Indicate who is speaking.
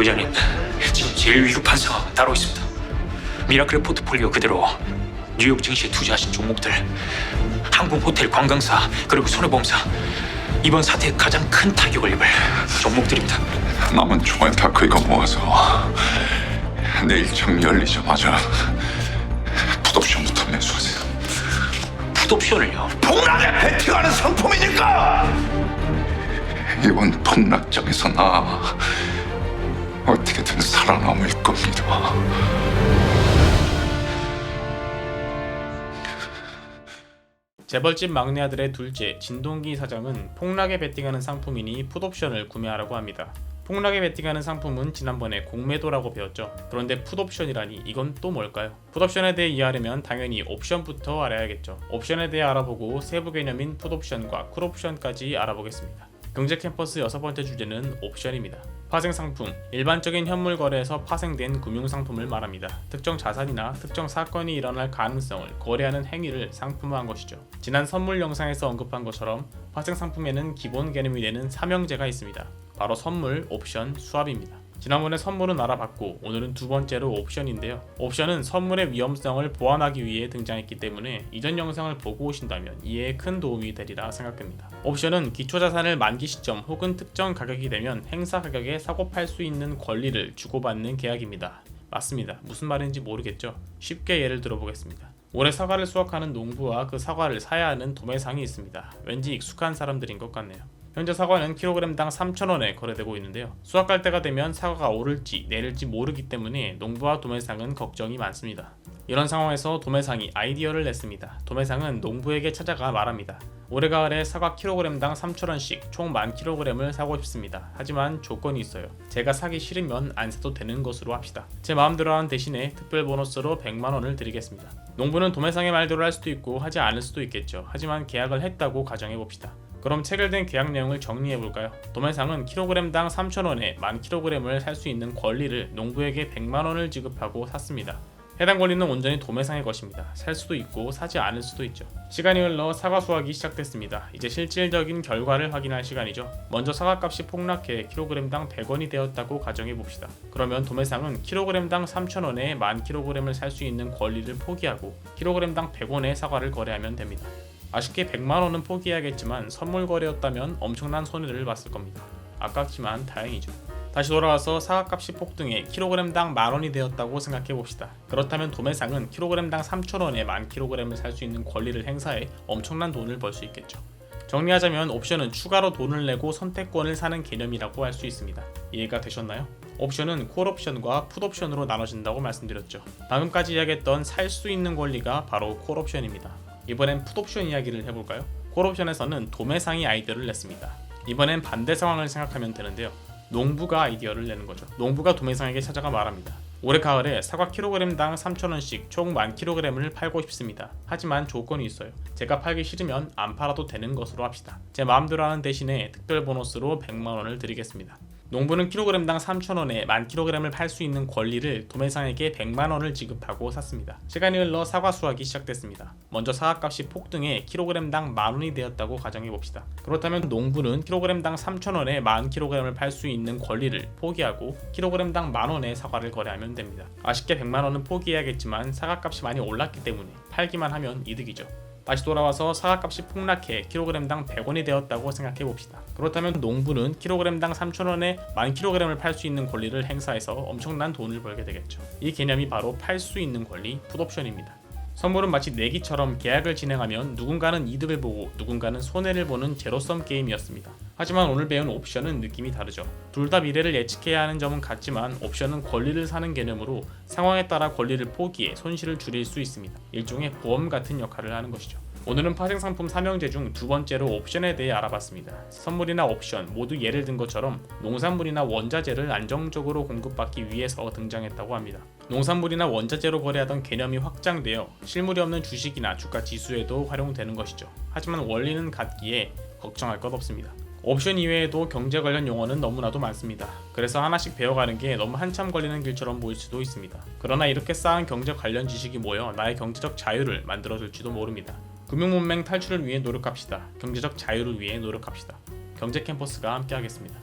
Speaker 1: 부장님, 지금 제일 위급한 상황은 따로 있습니다. 미라클 포트폴리오 그대로 뉴욕 증시에 투자하신 종목들, 항공, 호텔, 관광사, 그리고 손해보험사 이번 사태에 가장 큰 타격을 입을 종목들입니다.
Speaker 2: 남은 총알 다 긁어 모아서 내일 장 열리자마자 풋옵션부터 매수하세요.
Speaker 1: 풋옵션을요.
Speaker 2: 폭락에 베팅하는 상품이니까 이번 폭락장에서 나 어떻게든 살아남을 겁니다.
Speaker 3: 재벌집 막내 아들의 둘째 진동기 사장은 폭락에 베팅하는 상품이니 풋옵션을 구매하라고 합니다. 폭락에 베팅하는 상품은 지난번에 공매도라고 배웠죠. 그런데 풋옵션이라니 이건 또 뭘까요? 풋옵션에 대해 이해하려면 당연히 옵션부터 알아야겠죠. 옵션에 대해 알아보고 세부 개념인 풋옵션과 쿨옵션까지 알아보겠습니다. 경제 캠퍼스 여섯 번째 주제는 옵션입니다. 파생 상품, 일반적인 현물 거래에서 파생된 금융 상품을 말합니다. 특정 자산이나 특정 사건이 일어날 가능성을 거래하는 행위를 상품화한 것이죠. 지난 선물 영상에서 언급한 것처럼 파생 상품에는 기본 개념이 되는 삼형제가 있습니다. 바로 선물, 옵션, 수합입니다. 지난번에 선물은 알아봤고 오늘은 두 번째로 옵션인데요. 옵션은 선물의 위험성을 보완하기 위해 등장했기 때문에 이전 영상을 보고 오신다면 이해에 큰 도움이 되리라 생각됩니다. 옵션은 기초자산을 만기 시점 혹은 특정 가격이 되면 행사 가격에 사고 팔 수 있는 권리를 주고받는 계약입니다. 맞습니다. 무슨 말인지 모르겠죠? 쉽게 예를 들어보겠습니다. 올해 사과를 수확하는 농부와 그 사과를 사야 하는 도매상이 있습니다. 왠지 익숙한 사람들인 것 같네요. 현재 사과는 킬로그램당 3,000원에 거래되고 있는데요. 수확할 때가 되면 사과가 오를지 내릴지 모르기 때문에 농부와 도매상은 걱정이 많습니다. 이런 상황에서 도매상이 아이디어를 냈습니다. 도매상은 농부에게 찾아가 말합니다. 올해 가을에 사과 킬로그램당 3,000원씩 총 10,000kg을 사고 싶습니다. 하지만 조건이 있어요. 제가 사기 싫으면 안 사도 되는 것으로 합시다. 제 마음대로 하는 대신에 특별 보너스로 100만 원을 드리겠습니다. 농부는 도매상의 말대로 할 수도 있고 하지 않을 수도 있겠죠. 하지만 계약을 했다고 가정해 봅시다. 그럼 체결된 계약 내용을 정리해 볼까요? 도매상은 킬로그램당 3,000원에 만 킬로그램을 살 수 있는 권리를 농부에게 100만 원을 지급하고 샀습니다. 해당 권리는 온전히 도매상의 것입니다. 살 수도 있고 사지 않을 수도 있죠. 시간이 흘러 사과 수확이 시작됐습니다. 이제 실질적인 결과를 확인할 시간이죠. 먼저 사과값이 폭락해 킬로그램당 100원이 되었다고 가정해 봅시다. 그러면 도매상은 킬로그램당 3,000원에 만 킬로그램을 살 수 있는 권리를 포기하고 킬로그램당 100원의 사과를 거래하면 됩니다. 아쉽게 100만 원은 포기해야겠지만 선물 거래였다면 엄청난 손해를 봤을 겁니다. 아깝지만 다행이죠. 다시 돌아와서 사과값이 폭등해 킬로그램당 만 원이 되었다고 생각해 봅시다. 그렇다면 도매상은 킬로그램당 3,000원에 만 킬로그램을 살 수 있는 권리를 행사해 엄청난 돈을 벌 수 있겠죠. 정리하자면 옵션은 추가로 돈을 내고 선택권을 사는 개념이라고 할 수 있습니다. 이해가 되셨나요? 옵션은 콜옵션과 풋옵션으로 나눠진다고 말씀드렸죠. 방금까지 이야기했던 살 수 있는 권리가 바로 콜옵션입니다. 이번엔 풋옵션 이야기를 해볼까요? 콜옵션에서는 도매상이 아이디어를 냈습니다. 이번엔 반대 상황을 생각하면 되는데요. 농부가 아이디어를 내는 거죠. 농부가 도매상에게 찾아가 말합니다. 올해 가을에 사과 킬로그램당 3,000원씩 총 10,000kg을 팔고 싶습니다. 하지만 조건이 있어요. 제가 팔기 싫으면 안 팔아도 되는 것으로 합시다. 제 마음대로 하는 대신에 특별 보너스로 100만 원을 드리겠습니다. 농부는 킬로그램당 3,000원에 만 킬로그램을 팔 수 있는 권리를 도매상에게 100만 원을 지급하고 샀습니다. 시간이 흘러 사과 수확이 시작됐습니다. 먼저 사과값이 폭등해 킬로그램당 만 원이 되었다고 가정해 봅시다. 그렇다면 농부는 킬로그램당 3,000원에 만 킬로그램을 팔 수 있는 권리를 포기하고 킬로그램당 만 원의 사과를 거래하면 됩니다. 아쉽게 100만 원은 포기해야겠지만 사과값이 많이 올랐기 때문에 팔기만 하면 이득이죠. 다시 돌아와서 사과값이 폭락해 킬로그램당 100원이 되었다고 생각해 봅시다. 그렇다면 농부는 킬로그램당 3,000원에 만 킬로그램을 팔 수 있는 권리를 행사해서 엄청난 돈을 벌게 되겠죠. 이 개념이 바로 팔 수 있는 권리, 풋옵션입니다. 선물은 마치 내기처럼 계약을 진행하면 누군가는 이득을 보고 누군가는 손해를 보는 제로섬 게임이었습니다. 하지만 오늘 배운 옵션은 느낌이 다르죠. 둘 다 미래를 예측해야 하는 점은 같지만 옵션은 권리를 사는 개념으로 상황에 따라 권리를 포기해 손실을 줄일 수 있습니다. 일종의 보험 같은 역할을 하는 것이죠. 오늘은 파생 상품 3형제 중 두 번째로 옵션에 대해 알아봤습니다. 선물이나 옵션 모두 예를 든 것처럼 농산물이나 원자재를 안정적으로 공급받기 위해서 등장했다고 합니다. 농산물이나 원자재로 거래하던 개념이 확장되어 실물이 없는 주식이나 주가 지수에도 활용되는 것이죠. 하지만 원리는 같기에 걱정할 것 없습니다. 옵션 이외에도 경제 관련 용어는 너무나도 많습니다. 그래서 하나씩 배워가는 게 너무 한참 걸리는 길처럼 보일 수도 있습니다. 그러나 이렇게 쌓은 경제 관련 지식이 모여 나의 경제적 자유를 만들어줄지도 모릅니다. 금융문맹 탈출을 위해 노력합시다. 경제적 자유를 위해 노력합시다. 경제 캠퍼스가 함께하겠습니다.